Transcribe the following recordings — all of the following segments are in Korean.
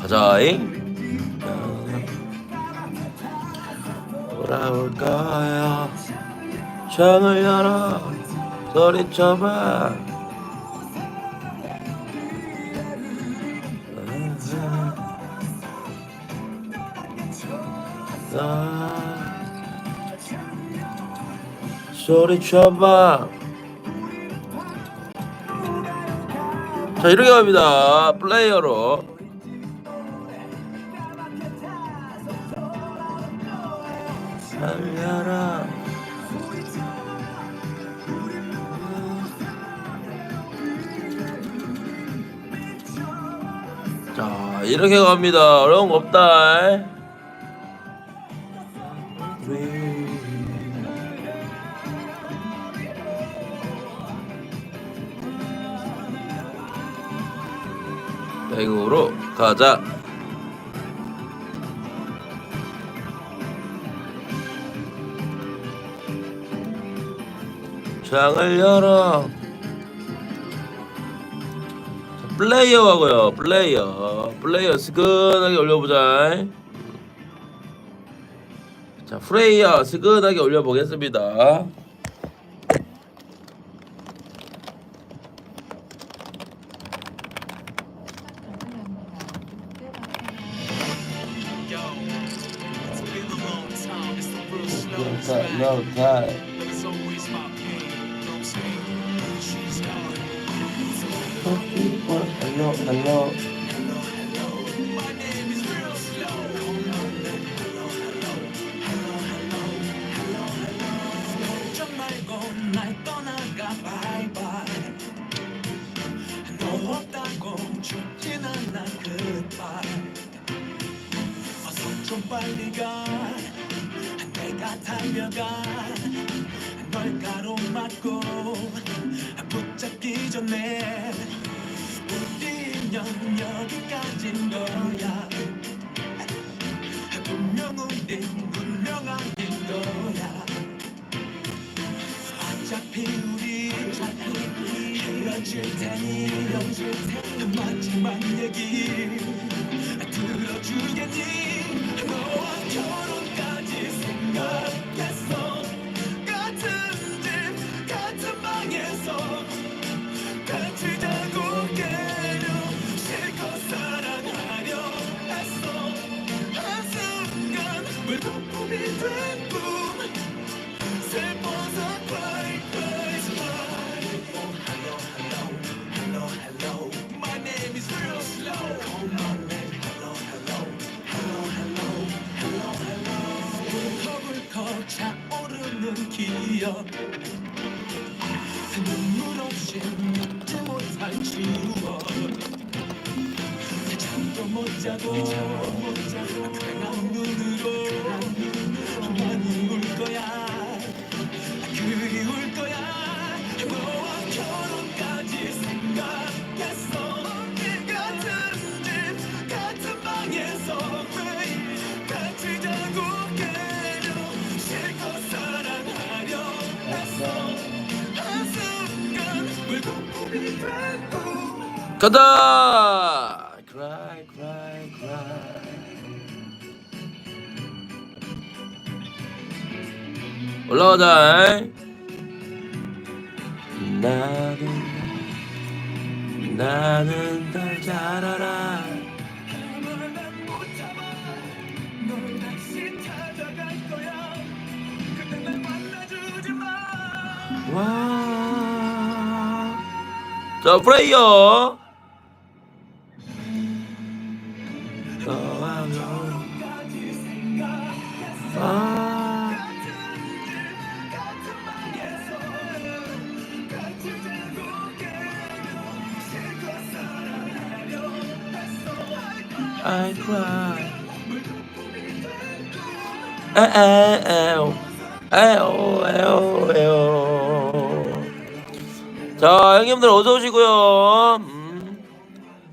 가자잉. 돌아올 거야 창을 열어 소리쳐봐. 아, 소리쳐봐. 자 이렇게 갑니다. 플레이어로 이렇게 갑니다. 어려운 거 없다. 백으로 가자. 창을 열어 플레이어 하고요. 플레이어. 플레이어 스근하게 올려보자. 자 프레이어 스근하게 올려보겠습니다 for. Hello, hello. 가자 cry cry cry 올라가자 나는 나는 널잘 알아 와. 자, 플레이어. I cry. 에에에오. 에오, 에오, 에오. 자, 형님들 어서 오시고요. 음.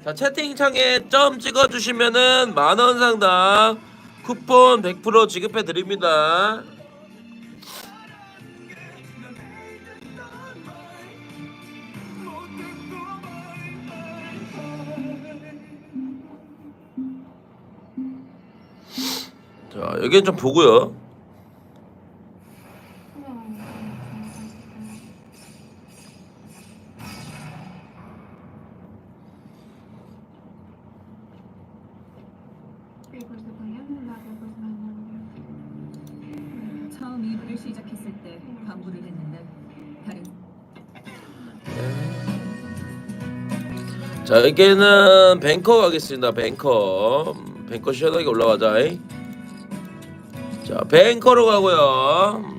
자, 채팅창에 점 찍어 주시면은 만 원 상당 쿠폰 100% 지급해 드립니다. 여기는 좀 보고요. 처음 일을 시작했을 때 광고를 했는데 다른 자 여기는 뱅커 가겠습니다. 뱅커 음, 뱅커 시원하게 올라가자. 이. 자 뱅커로 가고요. 음.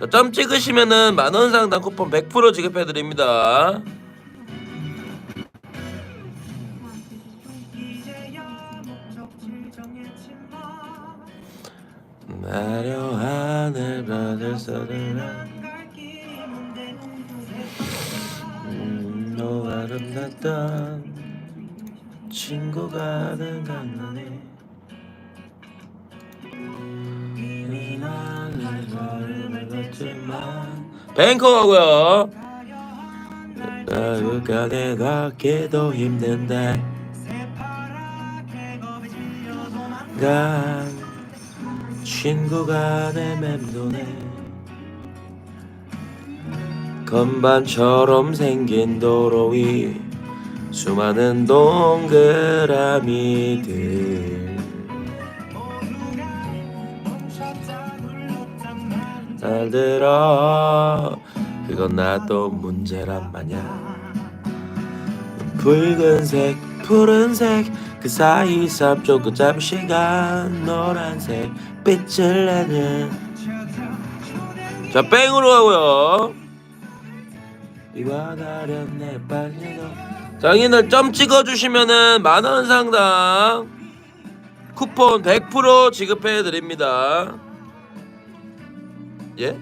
자점 찍으시면은 만원 상당 쿠폰 100% 지급해 드립니다. 이제야 목적지 정해진다 나려하늘 받을 서들아 갈 길은 되는 음, 너 아름답던 친구가 생각나네 뱅커 가고요. 나가 내가 깨도 힘든데. 간 친구가 내 맴도네. 건반처럼 생긴 도로 위 수많은 동그라미들 날 들어. 그건 나도 문제란 마냐 붉은색 푸른색 그 사이 삽쪽 그 잠 시간 노란색 빛을 내는. 자 뺑으로 가고요. 이와 가련 내 빨리도. 장인을 점 찍어주시면은 만원 상당 쿠폰 100% 지급해 드립니다 예?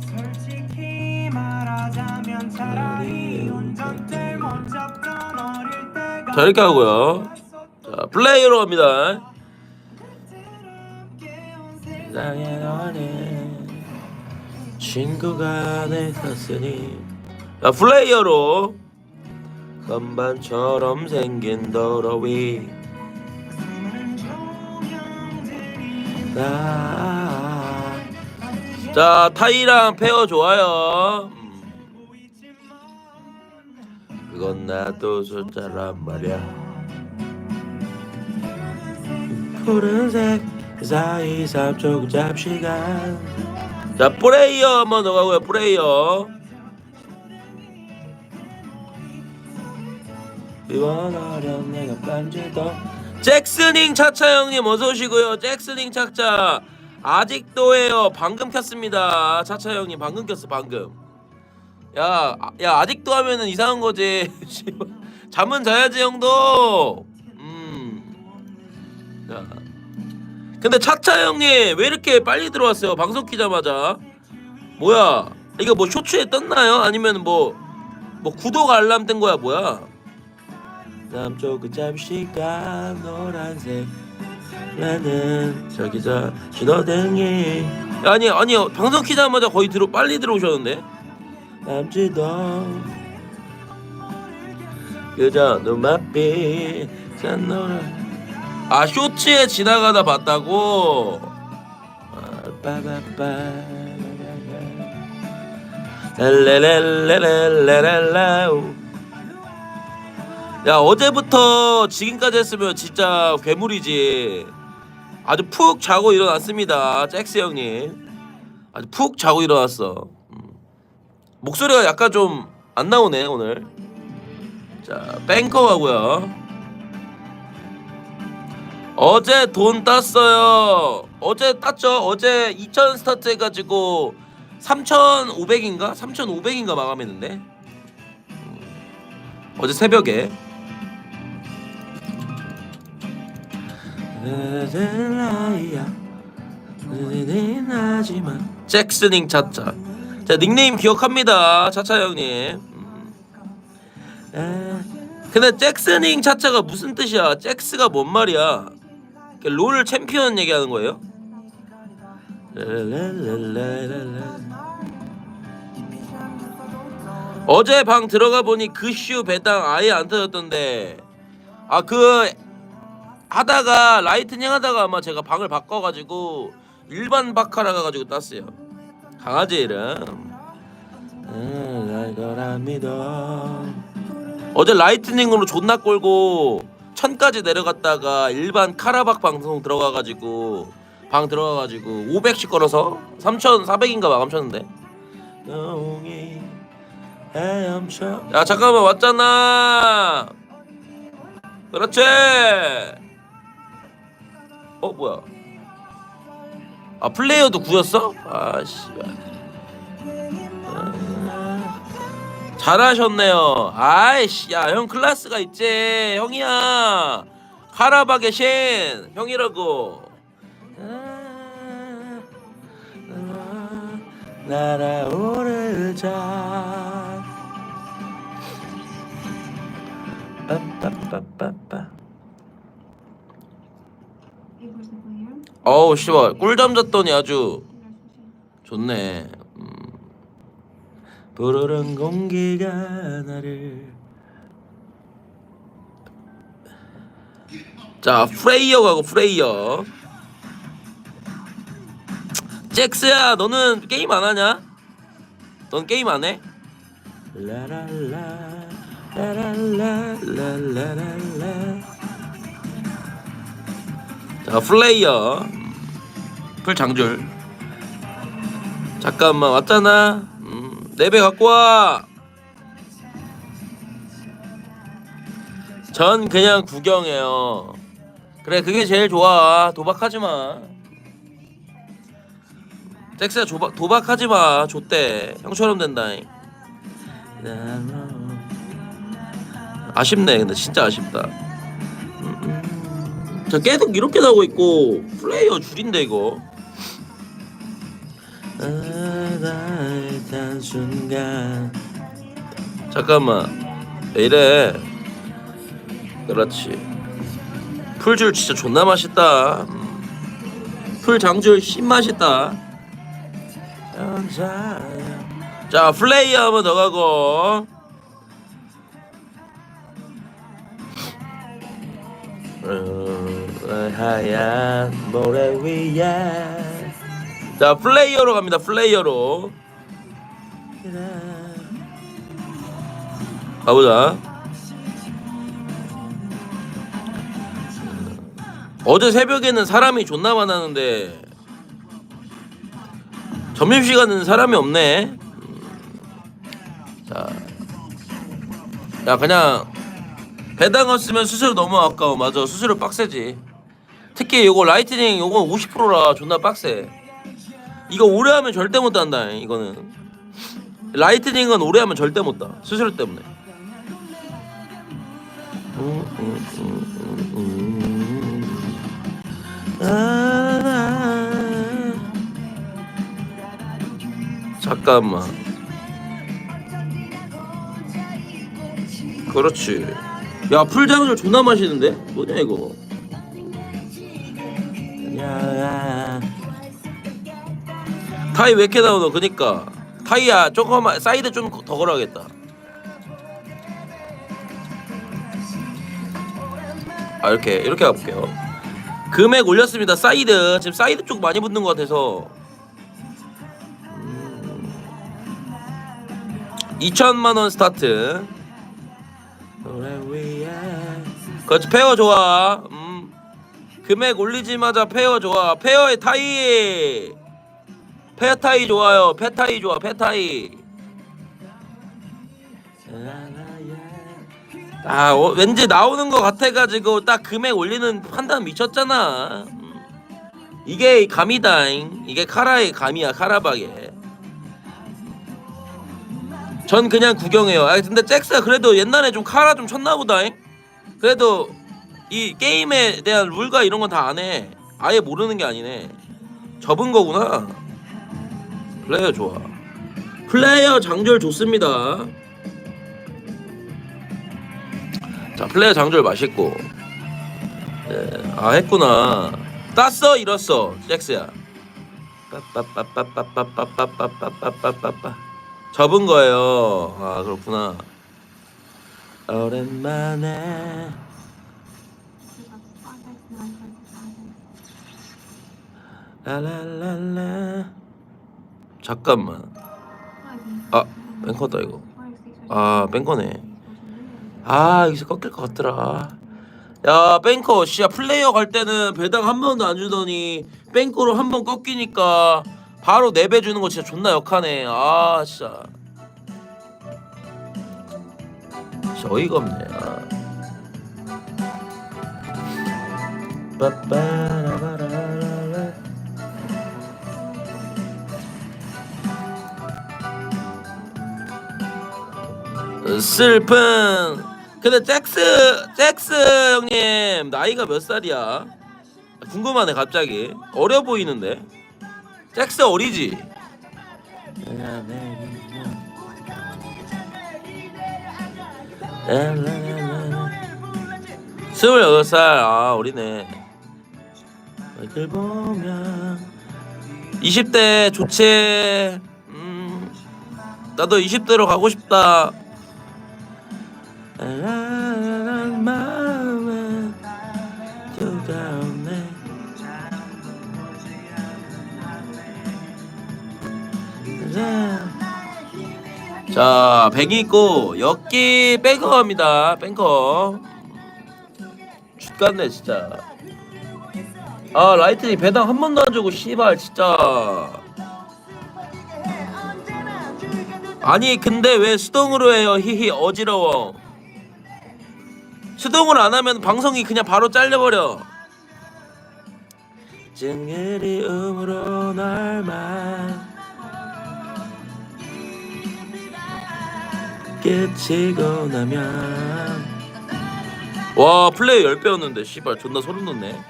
솔직히 말하자면 차라리 운전대 못 잡던 어릴 때가 자 이렇게 하고요. 자 플레이로 갑니다. 세상에 너는 친구가 되었으니. 자 플레이어로 건반처럼 생긴 도로 위. 나. 자 타이랑 페어 좋아요. 음. 그건 나도 숫자란 말이야. 푸른색 그 사이 삼쪽 잡시간. 자 플레이어 한번 더 가고요 플레이어 잭스닝 차차 형님 어서 오시고요. 잭스닝 차차. 아직도 해요. 방금 켰습니다. 차차 형님 방금 켰어 방금. 야, 아- 야 아직도 하면은 이상한 거지. 잠은 자야지 형도. 음. 자. 근데 차차 형님 왜 이렇게 빨리 들어왔어요? 방송 키자마자. 뭐야? 이거 뭐 쇼츠에 떴나요? 아니면 뭐뭐 구독 알람 뜬 거야? 뭐야 남쪽 잠시간 노란색. 나는 저기 저 신호등이. 아니 아니요 방송 키자마자 거의 들어 빨리 들어오셨는데? 남지도. 그저 눈맛빛 산 노란. 아 쇼츠에 지나가다 봤다고? 아, 빠바빠. 랄랄랄랄랄랄랄라우 야 어제부터 지금까지 했으면 진짜 괴물이지. 아주 푹 자고 일어났습니다 잭스 형님. 아주 푹 자고 일어났어. 음. 목소리가 약간 좀 안 나오네 오늘. 자 뱅커 가고요. 어제 돈 땄어요. 어제 땄죠? 어제 2000 스타트 해가지고 3500인가? 3500인가 마감했는데? 음. 어제 새벽에 하지만. 잭스닝 차차. 자 닉네임 기억합니다. 차차 형님. 음. 에, 근데 잭스닝 차차가 무슨 뜻이야? 잭스가 뭔 말이야? 그롤 챔피언 얘기하는 거예요? 어제 방 들어가 보니 그슈 배당 아예 안 터졌던데 아그 하다가 라이트닝 하다가 아마 제가 방을 바꿔가지고 일반 바카라 가가지고 땄어요. 강아지 이름. 음, 날 어제 라이트닝으로 존나 꼴고 천까지 내려갔다가 일반 카라박 방송 들어가가지고 방 들어가가지고 500씩 걸어서 3,400인가 마감쳤는데. 야 잠깐만 왔잖아. 그렇지 어 뭐야? 아 플레이어도 구였어? 아씨 잘하셨네요. 아이씨 야 형 클래스가 있지. 형이야. 카라박의 신 형이라고. 날아오르자. 빠빠빠빠빠 어우 씨발 꿀잠 잤더니 아주 좋네 음. 부르른 공기가 나를 자 프레이어 가고 프레이어 잭스야 너는 게임 안 하냐? 넌 게임 안 해? 라랄라 라랄라 라랄라 자 플레이어 풀 장줄 잠깐만 왔잖아 음, 네배 갖고 와. 전 그냥 구경해요. 그래 그게 제일 좋아. 도박하지 마. 잭스야 도박 도박하지 마. 좆대. 형처럼 된다. 아쉽네. 근데 진짜 아쉽다. 음, 음. 자 계속 이렇게 나오고 있고. 플레이어 줄인데 이거. 잠깐만. 왜 이래? 그렇지. 풀줄 진짜 존나 맛있다. 음. 풀 장줄 신 맛있다. 자 플레이어 한번 더 가고. 어, 하얀 모래 위에. 자 플레이어로 갑니다 플레이어로. 가보자. 어제 새벽에는 사람이 존나 많았는데 점심시간은 사람이 없네. 음. 자, 야 그냥 배당 없으면 수수료 너무 아까워. 맞아 수수료 빡세지 특히 요거 라이트닝 요거 50%라 존나 빡세. 이거 오래 하면 절대 못 한다 이거는. 라이트닝은 오래 하면 절대 때문에 음, 음, 음. 아, 잠깐만. 그렇지. 야 풀장을 존나 마시는데? 뭐냐 이거? 야 타이 왜 이렇게 나오노? 그니까. 타이야 조금만 사이드 좀 더 걸어야겠다. 아 이렇게 이렇게 가볼게요. 금액 올렸습니다 사이드. 지금 사이드 쪽 많이 붙는 것 같아서. 음, 2천만 원 스타트. 그렇지 페어 좋아. 음, 금액 올리자마자 페어 좋아 페어의 타이 페타이 좋아요. 페타이 좋아. 페타이. 아 어, 왠지 나오는 것 같아가지고 딱 금액 올리는 판단 미쳤잖아. 음. 이게 감이다잉. 이게 카라의 감이야. 카라박에. 전 그냥 구경해요. 아 근데 잭스가 그래도 옛날에 좀 카라 좀 쳤나 보다잉. 그래도 이 게임에 대한 룰과 이런 건 다 안 해. 아예 모르는 게 아니네. 접은 거구나. 플레이어 좋아. 플레이어 장절 좋습니다. 자, 플레이어 장절 맛있고. 네, 아 했구나. 땄어, 잃었어, 잭스야. 접은 거예요. 아 그렇구나. 오랜만에 라라라라. 잠깐만. 아 뱅커다 이거. 아 뱅커네. 아 여기서 꺾일 것 같더라. 야 뱅커 씨야 플레이어 갈 때는 배당 한 번도 안 주더니 뱅커로 한 번 꺾이니까 바로 내배 주는 거 진짜 존나 역하네. 아 진짜. 진짜 어이가 없네. 아. 빠빠라바라라라. 슬픈. 근데 잭스 잭스 형님 나이가 몇 살이야? 궁금하네 갑자기. 어려 보이는데? 잭스 어리지? 스물여덟 살아 어리네. 이들 보면 20대 좋지 음 나도 20대로 가고 싶다 라라라란 마음에 뜨거운네 자 백이 있고 엽기 뱅커 갑니다. 뱅커. 죽겠네 진짜. 아 라이트닝 배당 한 번도 안 주고 씨발 진짜. 아니 근데 왜 수동으로 해요? 히히 어지러워 수동으로 안 하면 방송이 그냥 바로 잘려버려. 찡그리움으로 날만 깨치고 나면. 와 플레이 10배였는데 씨발 존나 소름 돋네.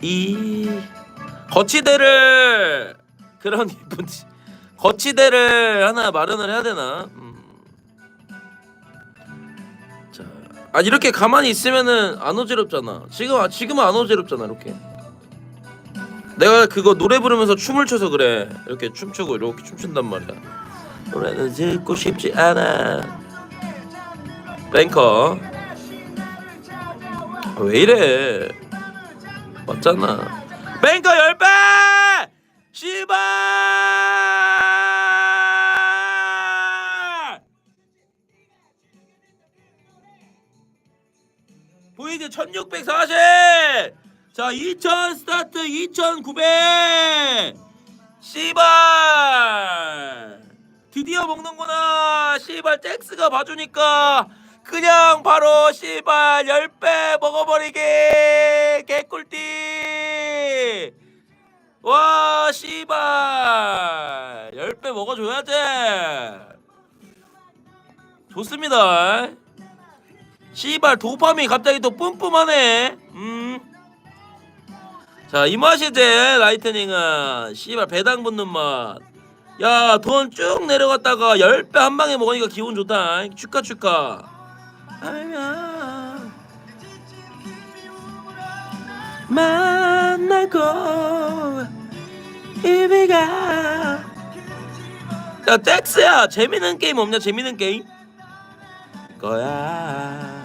이 거치대를 그런 거치대를 하나 마련을 해야 되나? 음. 아 이렇게 가만히 있으면은 안 어지럽잖아. 지금 아, 지금은 안 어지럽잖아 이렇게. 내가 그거 노래 부르면서 춤을 춰서 그래. 이렇게 춤추고 이렇게 춤춘단 말이야. 노래는 듣고 싶지 않아. 뱅커. 아, 왜 이래? 맞잖아. 뱅커 10배! 씨발 1640 자, 2000 스타트 2900 씨발! 드디어 먹는구나. 씨발 잭스가 봐주니까 그냥 바로 씨발 10배 먹어버리게 개꿀띠! 와 씨발! 10배 먹어줘야지! 좋습니다 씨발 도파민 갑자기 또 뿜뿜하네. 음. 자 이 맛이지 라이트닝은 씨발 배당 붙는 맛 야 돈 쭉 내려갔다가 10배 한 방에 먹으니까 기분 좋다. 축하 축하. 알면 만나고 이비가. 야 잭스야 재밌는 게임 없냐 재밌는 게임? 거야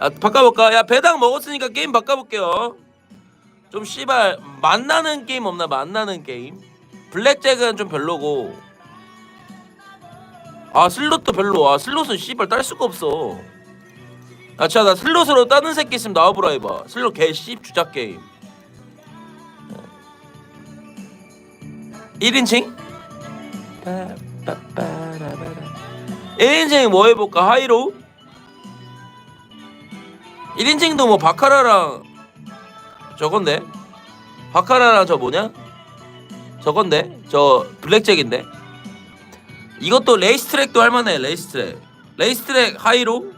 아 바꿔볼까? 야 배당 먹었으니까 게임 바꿔볼게요. 좀 씨발 만나는 게임 없나 만나는 게임? 블랙잭은 좀 별로고. 아 슬롯도 별로. 아 슬롯은 씨발 딸 수가 없어. 아 진짜 나 슬롯으로 따는 새끼 있으면 나와보라 해봐. 슬롯 개씹 주작 게임. 어. 1인칭? 1인칭 뭐 해볼까? 하이로? 1인칭도 뭐 바카라랑 저건데? 바카라랑 저 뭐냐? 저건데? 저 블랙잭인데? 이것도 레이스트랙도 할만해 레이스트랙. 레이스트랙 하이로?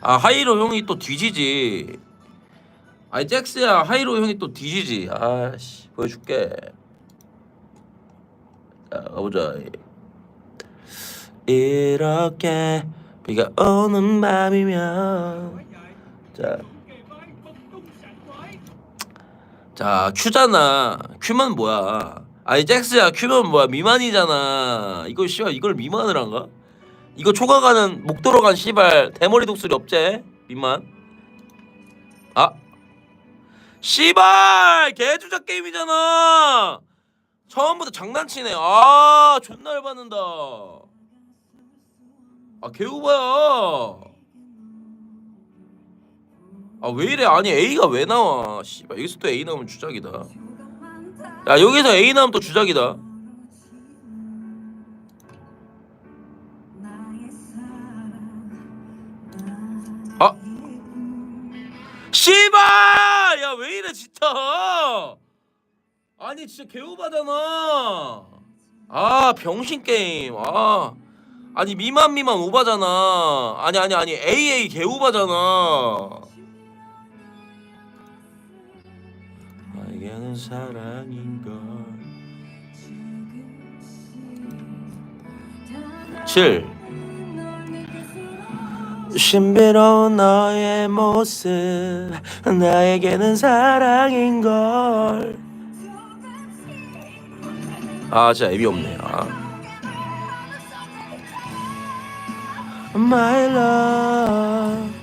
아 하이로 형이 또 뒤지지. 아이 잭스야 하이로 형이 또 뒤지지. 아씨 보여줄게. 자 가보자. 이렇게 비가 오는 밤이면 자. 자 큐잖아. 큐만 뭐야? 아니 잭스야. 큐면 뭐야? 미만이잖아. 이거 씨발 이걸 미만을 한가? 이거 초과가는 목 들어간 씨발 대머리 독수리 없제 미만. 아. 씨발! 개주작 게임이잖아. 처음부터 장난치네. 아 존나 열받는다. 아 개우바야 아 왜 이래? 아니 A가 왜 나와? 씨발 여기서 또 A 나오면 주작이다. 야 여기서 A 나오면 또 주작이다. 아. 씨발! 야 왜 이래 진짜? 아니 진짜 개오바잖아. 아 병신 게임. 아. 아니 미만 미만 오바잖아. 아니 아니 아니 AA 개오바잖아 사랑인걸 7 신비로운 너의 모습 나에게는 사랑인걸. 아 진짜 애비 없네. 아. My love.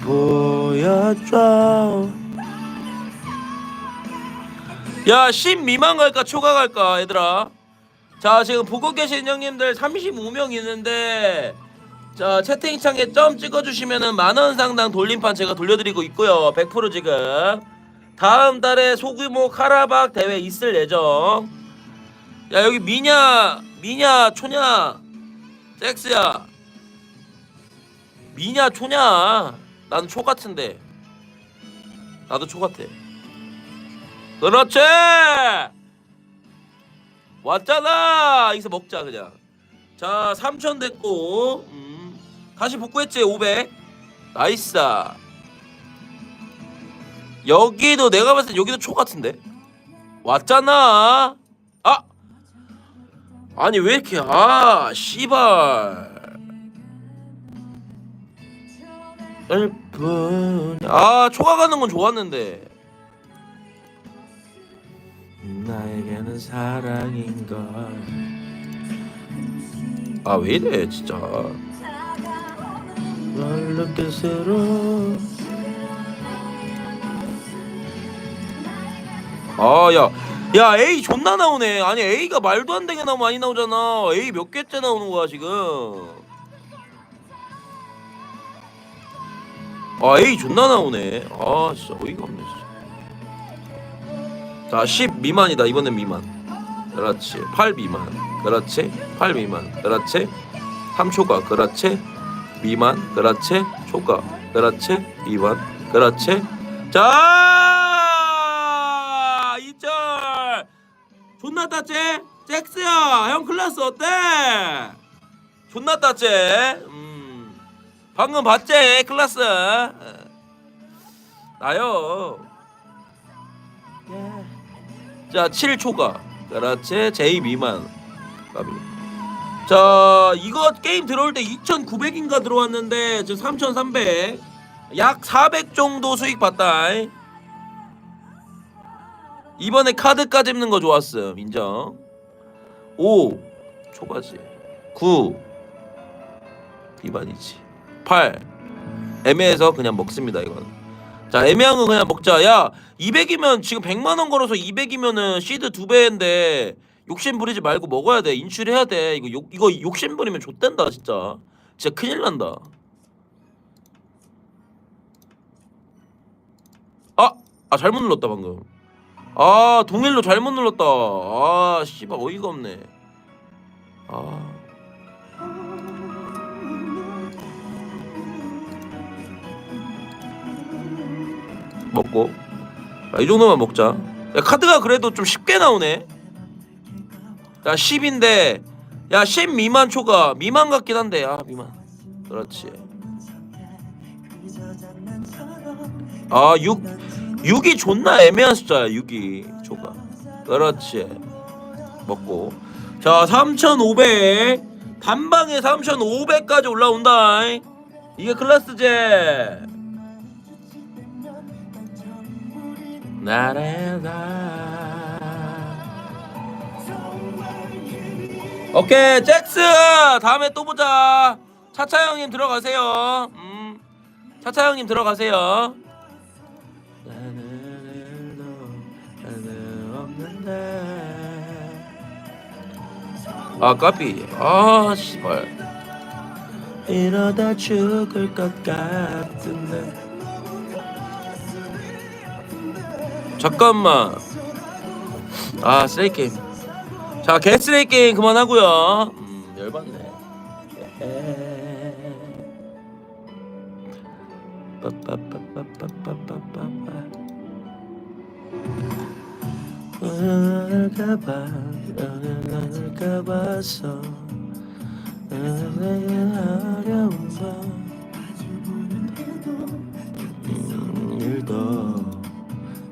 보여줘 야 10 미만 갈까? 초과 갈까 얘들아? 자 지금 보고 계신 형님들 35명 있는데 자 채팅창에 점 찍어 주시면은 만 원 상당 돌림판 제가 돌려 드리고 있고요. 100% 지금. 다음 달에 소규모 카라박 대회 있을 예정. 야 여기 미냐 미냐 초냐? 잭스야. 미냐 초냐? 나는 초 같은데. 나도 초 같아 그렇지! 왔잖아! 여기서 먹자 그냥. 자 3천 됐고 음. 다시 복구했지 500 나이스다. 여기도 내가 봤을 때 여기도 초 같은데? 왔잖아! 아! 아니 왜 이렇게 아 씨발. 일뿐 아 초과 가는 건 좋았는데 나에게는 사랑인걸. 아 왜 이래 진짜. 널 느낄수록 아야. 야 A 존나 나오네. 아니 A가 말도 안 되게 너무 많이 나오잖아. A 몇 개째 나오는 거야 지금? 아 A 존나 나오네. 아 진짜 어이가 없네 진짜 자, 10 미만이다. 이번엔 미만. 그렇지. 8 미만. 그렇지. 8 미만. 그렇지. 3초가. 그렇지. 미만. 그렇지. 초가. 그렇지. 미만. 그렇지. 자! 2절. 존나 따째? 잭스야. 형 클래스 어때? 존나 따째? 음. 방금 봤지? 클래스. 나요. 자, 7초가. 그렇지. J 미만. 자, 이거 게임 들어올 때 2,900인가 들어왔는데 지금 3,300. 약 400 정도 수익 봤다. 이번에 카드까지 입는 거 좋았음. 인정. 5 초과지. 9 비반이지. 8 애매해서 그냥 먹습니다, 이건. 자 애매한 거 그냥 먹자. 야 200이면 지금 100만원 걸어서 200이면은 시드 두 배인데 욕심 부리지 말고 먹어야 돼. 인출해야 돼. 이거 욕 이거 욕심 부리면 좆된다 진짜. 진짜 큰일 난다. 아! 아 잘못 눌렀다 방금. 아 동일로 잘못 눌렀다. 아 씨발 어이가 없네. 아 먹고. 자, 이 정도만 먹자. 야 카드가 그래도 좀 쉽게 나오네. 야 10인데 야 10 미만 초가 미만 같긴 한데 아 미만. 그렇지. 아 6, 6이 존나 애매한 숫자야 6이 초가. 그렇지. 먹고. 자 3500 단방에 3500까지 올라온다 이게 클래스제 나래다 오케이 잭스! 다음에 또 보자. 차차 형님 들어가세요. 음. 차차 형님 들어가세요. 아 까비. 아 씨발. 이러다 죽을 것 같은데 잠깐만. 아 쓰레기 게임 자 개쓰레기 게임 그만하고요. 음 열받네. 빠빠빠빠빠빠빠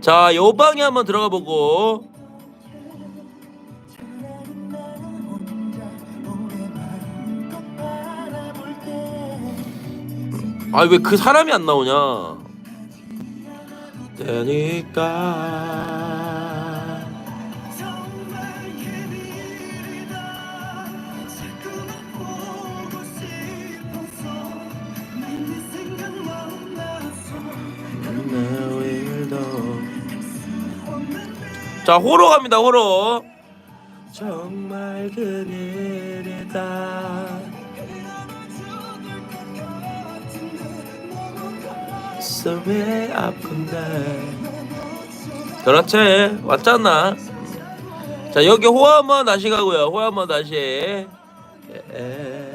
자 요 방에 한번 들어가 보고. 아 왜 그 사람이 안 나오냐? 되니까 자 호러 갑니다 호러 정말 그리다. 숨이 아픈데. 그렇지 왔잖아. 자 여기 호 한번 다시 가고요 호 한번 다시. 에.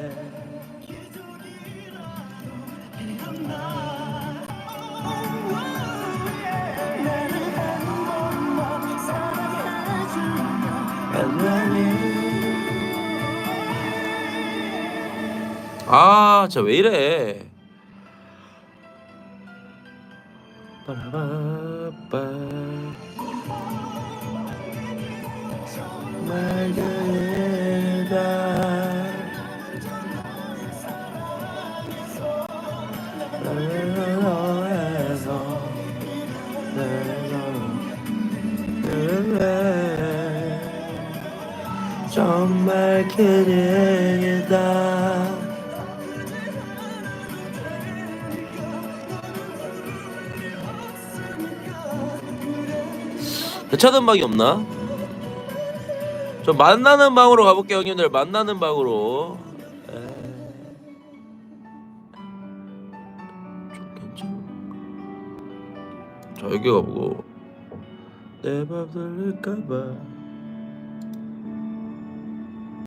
아, 진짜 왜 이래? 빠라바빠. 그리다. 대차던 방이 없나? 저 만나는 방으로 가볼게요 형님들. 만나는 방으로. 자 여기 가보고. 내밥 들릴까봐